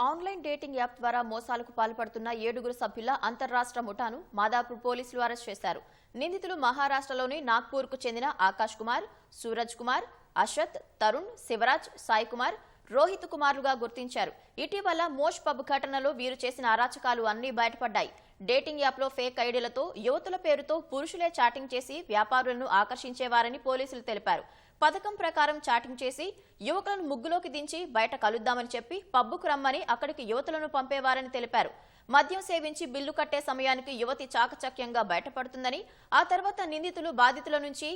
Online dating app ద్వారా మోసాలకు పాల్పడుతున్న ఏడుగురు సభ్యుల అంతర్రాష్ట్ర ముఠాను మాదాపూర్ పోలీసులు అరెస్ట్ చేశారు. నిందితులు మహారాష్ట్రలోని నాగ్పూర్కు చెందిన ఆకాష్ కుమార్ సూరజ్ కుమార్ అశ్వత్ తరుణ్ శివరాజ్ సాయి కుమార్ రోహిత్ కుమార్లుగా గుర్తించారు. ఇటీవల మోష్ పబ్ ఘటనలో వీరు చేసిన అరాచకాలు అన్నీ బయటపడ్డాయి. డేటింగ్ యాప్లో ఫేక్ ఐడీలతో యువతుల పేరుతో పురుషులే చాటింగ్ చేసి వ్యాపారులను ఆకర్షించేవారని పోలీసులు తెలిపారు. పథకం ప్రకారం చాటింగ్ చేసి యువకులను ముగ్గులోకి దించి బయట కలుద్దామని చెప్పి పబ్బుకు రమ్మని అక్కడికి యువతులను పంపేవారని తెలిపారు. మద్యం సేవించి బిల్లు కట్టే సమయానికి యువతి చాకచక్యంగా బయటపడుతుందని ఆ తర్వాత నిందితులు బాధితుల నుంచి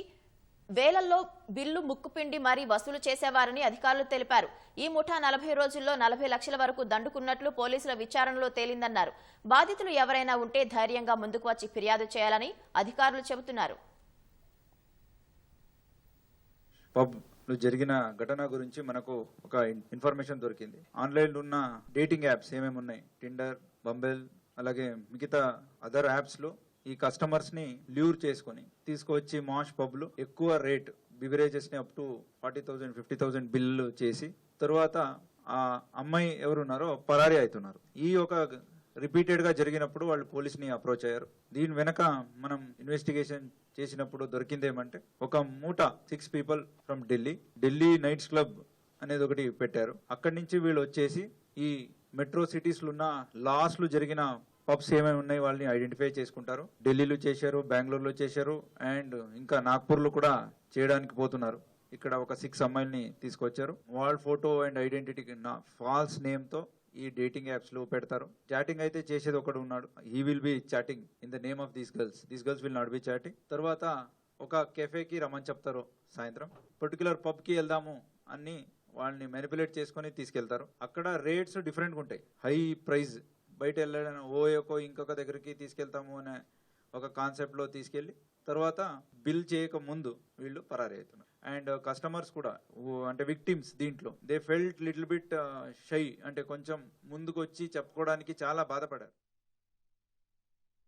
వేలల్లో బిల్లు ముక్కుపిండి మరీ వసూలు చేసేవారని అధికారులు తెలిపారు. ఈ ముఠా నలభై రోజుల్లో నలభై లక్షల వరకు దండుకున్నట్లు పోలీసుల విచారణలో తేలిందన్నారు. బాధితులు ఎవరైనా ఉంటే ధైర్యంగా ముందుకు వచ్చి ఫిర్యాదు చేయాలని అధికారులు చెబుతున్నారు. పబ్లో జరిగిన ఘటన గురించి మనకు ఒక ఇన్- ఇన్ఫర్మేషన్ దొరికింది. ఆన్లైన్ ఉన్న డేటింగ్ యాప్స్ ఏమేమి ఉన్నాయి టిండర్ బంబెల్ అలాగే మిగతా అదర్ యాప్స్లో ఈ కస్టమర్స్ని ల్యూర్ చేసుకొని తీసుకువచ్చి మాష్ పబ్లు ఎక్కువ rate బివరేజెస్ని up to forty thousand fifty thousand bill చేసి తర్వాత ఆ అమ్మాయి ఎవరున్నారో పరారీ అవుతున్నారు. ఈ ఒక రిపీటెడ్గా జరిగినప్పుడు వాళ్ళు పోలీస్ని అప్రోచ్ అయ్యారు. దీని వెనక మనం ఇన్వెస్టిగేషన్ చేసినప్పుడు దొరికింది ఏమంటే ఒక మూట six people from Delhi Delhi nights club అనేది ఒకటి పెట్టారు. అక్కడి నుంచి వీళ్ళు వచ్చేసి ఈ మెట్రో సిటీస్లో ఉన్న లాస్ట్లు జరిగిన పబ్స్ ఏమేమి ఉన్నాయి వాళ్ళని ఐడెంటిఫై చేసుకుంటారు. ఢిల్లీలో చేశారు బెంగళూరులో చేశారు అండ్ ఇంకా నాగ్పూర్లో కూడా చేయడానికి పోతున్నారు. ఇక్కడ ఒక సిక్స్ అమ్మాయిల్ని తీసుకొచ్చారు. వాళ్ళ ఫోటో అండ్ ఐడెంటిటీ ఫాల్స్ నేమ్తో ఈ డేటింగ్ యాప్స్లో పెడతారు. చాటింగ్ అయితే చేసేది ఒకడు ఉన్నాడు. He will be chatting in the name of these girls these girls will not be chatting తర్వాత ఒక కెఫేకి రమ్మని చెప్తారు సాయంత్రం. పర్టికులర్ పబ్కి వెళ్దాము అని వాళ్ళని మెనిపులేట్ చేసుకొని తీసుకెళ్తారు. అక్కడ రేట్స్ డిఫరెంట్గా ఉంటాయి. హై ప్రైస్ బయట వెళ్ళడం ఓ యొక్క ఇంకొక దగ్గరికి తీసుకెళ్తాము అనే ఒక కాన్సెప్ట్లో తీసుకెళ్ళి తర్వాత బిల్ చేయక ముందు వీళ్ళు పరారీ అవుతున్నారు అండ్ కస్టమర్స్ కూడా అంటే విక్టిమ్స్ దీంట్లో they felt little bit shy అంటే కొంచెం ముందుకు వచ్చి చెప్పుకోవడానికి చాలా బాధపడారు.